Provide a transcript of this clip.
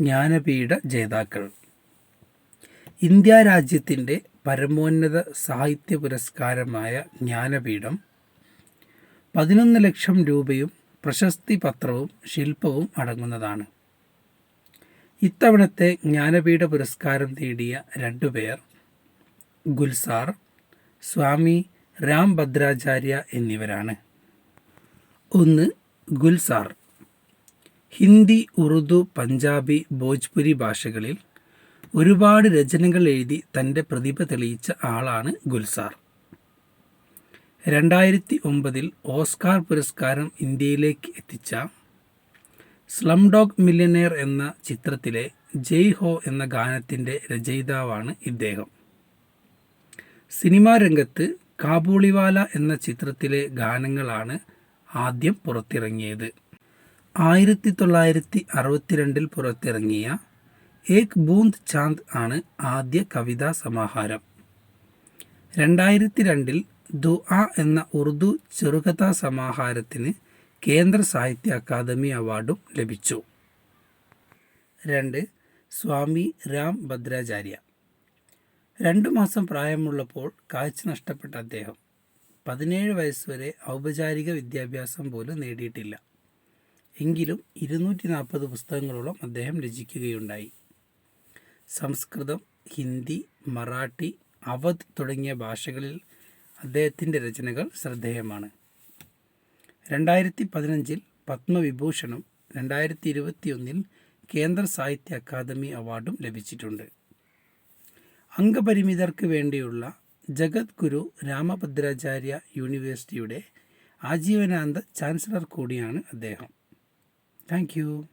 ജ്ഞാനപീഠ ജേതാക്കൾ. ഇന്ത്യ രാജ്യത്തിന്റെ പരമോന്നത സാഹിത്യ പുരസ്കാരമായ ജ്ഞാനപീഠം പതിനൊന്ന് ലക്ഷം രൂപയും പ്രശസ്തി പത്രവും ശില്പവും അടങ്ങുന്നതാണ്. ഇത്തവണത്തെ ജ്ഞാനപീഠ പുരസ്കാരം നേടിയ രണ്ടുപേർ ഗുൽസാർ സ്വാമി രാം ഭദ്രാചാര്യ എന്നിവരാണ്. ഒന്ന് ഗുൽസാർ. ഹിന്ദി ഉറുദു പഞ്ചാബി ഭോജ്പുരി ഭാഷകളിൽ ഒരുപാട് രചനകൾ എഴുതി തന്റെ പ്രതിഭ തെളിയിച്ച ആളാണ് ഗുൽസാർ. രണ്ടായിരത്തി ഒമ്പതിൽ ഓസ്കാർ പുരസ്കാരം ഇന്ത്യയിലേക്ക് എത്തിച്ച സ്ലം ഡോഗ് മില്യനെയർ എന്ന ചിത്രത്തിലെ ജയ് ഹോ എന്ന ഗാനത്തിന്റെ രചയിതാവാണ് ഇദ്ദേഹം. സിനിമാ രംഗത്ത് കാബൂളിവാല എന്ന ചിത്രത്തിലെ ഗാനങ്ങളാണ് ആദ്യം പുറത്തിറങ്ങിയത്. ആയിരത്തി തൊള്ളായിരത്തി അറുപത്തിരണ്ടിൽ പുറത്തിറങ്ങിയ ഏക് ബൂന്ദ് ചാന്ദ് ആണ് ആദ്യ കവിതാ സമാഹാരം. രണ്ടായിരത്തി രണ്ടിൽ ദുആ എന്ന ഉറുദു ചെറുകഥാ സമാഹാരത്തിന് കേന്ദ്ര സാഹിത്യ അക്കാദമി അവാർഡും ലഭിച്ചു. രണ്ട് സ്വാമി രാം ഭദ്രാചാര്യ. രണ്ടു മാസം പ്രായമുള്ളപ്പോൾ കാഴ്ച നഷ്ടപ്പെട്ട അദ്ദേഹം. പതിനേഴ് വയസ്സുവരെ ഔപചാരിക വിദ്യാഭ്യാസം പോലും നേടിയിട്ടില്ല. എങ്കിലും ഇരുന്നൂറ്റി നാൽപ്പത് പുസ്തകങ്ങളോളം അദ്ദേഹം രചിക്കുകയുണ്ടായി. സംസ്കൃതം ഹിന്ദി മറാഠി അവധ് തുടങ്ങിയ ഭാഷകളിൽ അദ്ദേഹത്തിന്റെ രചനകൾ ശ്രദ്ധേയമാണ്. രണ്ടായിരത്തി പതിനഞ്ചിൽ പത്മവിഭൂഷണും രണ്ടായിരത്തി ഇരുപത്തിയൊന്നിൽ കേന്ദ്ര സാഹിത്യ അക്കാദമി അവാർഡും ലഭിച്ചിട്ടുണ്ട്. അംഗപരിമിതർക്ക് വേണ്ടിയുള്ള ജഗദ്ഗുരു രാമഭദ്രാചാര്യ യൂണിവേഴ്സിറ്റിയുടെ ആജീവനാന്ത ചാൻസലർ കൂടിയാണ് അദ്ദേഹം. Thank you.